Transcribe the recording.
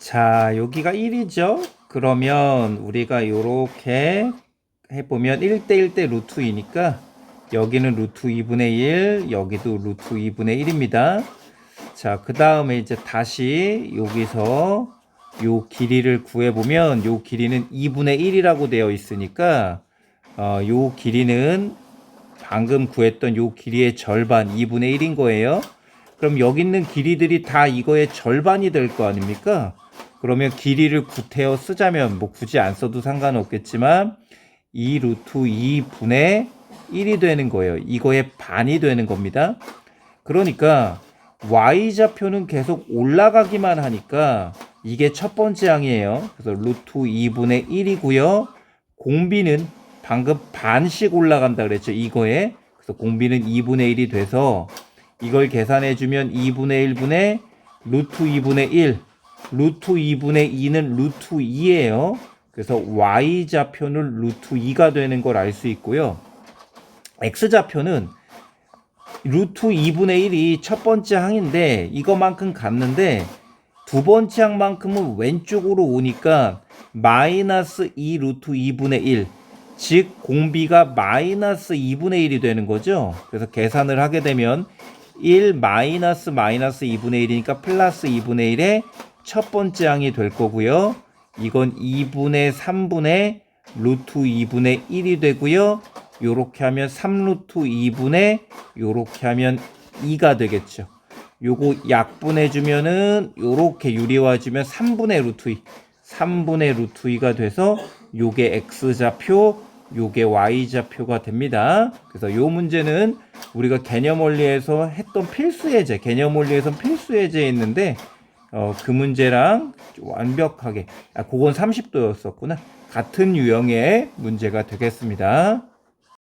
자, 여기가 1이죠? 그러면 우리가 요렇게 해보면 1대 1대 루트 2니까 여기는 루트 2분의 1, 여기도 루트 2분의 1입니다. 자, 그 다음에 이제 다시 여기서 요 길이를 구해보면 요 길이는 2분의 1이라고 되어 있으니까 어, 요 길이는 방금 구했던 요 길이의 절반 2분의 1인 거예요. 그럼 여기 있는 길이들이 다 이거의 절반이 될 거 아닙니까? 그러면 길이를 구태여 쓰자면 뭐 굳이 안 써도 상관없겠지만 2 루트 2분의 1이 되는 거예요. 이거의 반이 되는 겁니다. 그러니까 y좌표는 계속 올라가기만 하니까 이게 첫 번째 항이에요. 그래서 루트 2분의 1이고요. 공비는 방금 반씩 올라간다 그랬죠. 이거에. 그래서 공비는 2분의 1이 돼서 이걸 계산해 주면 2분의 1분의 루트 2분의 1. 루트 2분의 2는 루트 2예요. 그래서 y좌표는 루트 2가 되는 걸 알 수 있고요. x좌표는 루트 2분의 1이 첫 번째 항인데 이거만큼 갔는데 두 번째 항만큼은 왼쪽으로 오니까 마이너스 2 루트 2분의 1. 즉 공비가 마이너스 2분의 1이 되는 거죠. 그래서 계산을 하게 되면 1 마이너스 마이너스 2분의 1이니까 플러스 2분의 1의 첫 번째 항이 될 거고요. 이건 2분의 3분의 루트 2분의 1이 되고요. 요렇게 하면 3루트 2분의 요렇게 하면 2가 되겠죠. 요거 약분해 주면은 요렇게 유리화 주면 3분의 루트 2. 3분의 루트 2가 돼서 요게 x좌표, 요게 y좌표가 됩니다. 그래서 요 문제는 우리가 개념 원리에서 했던 필수 예제, 개념 원리에서 필수 예제 있는데 어, 그 문제랑 완벽하게 아 그건 30도였었구나. 같은 유형의 문제가 되겠습니다.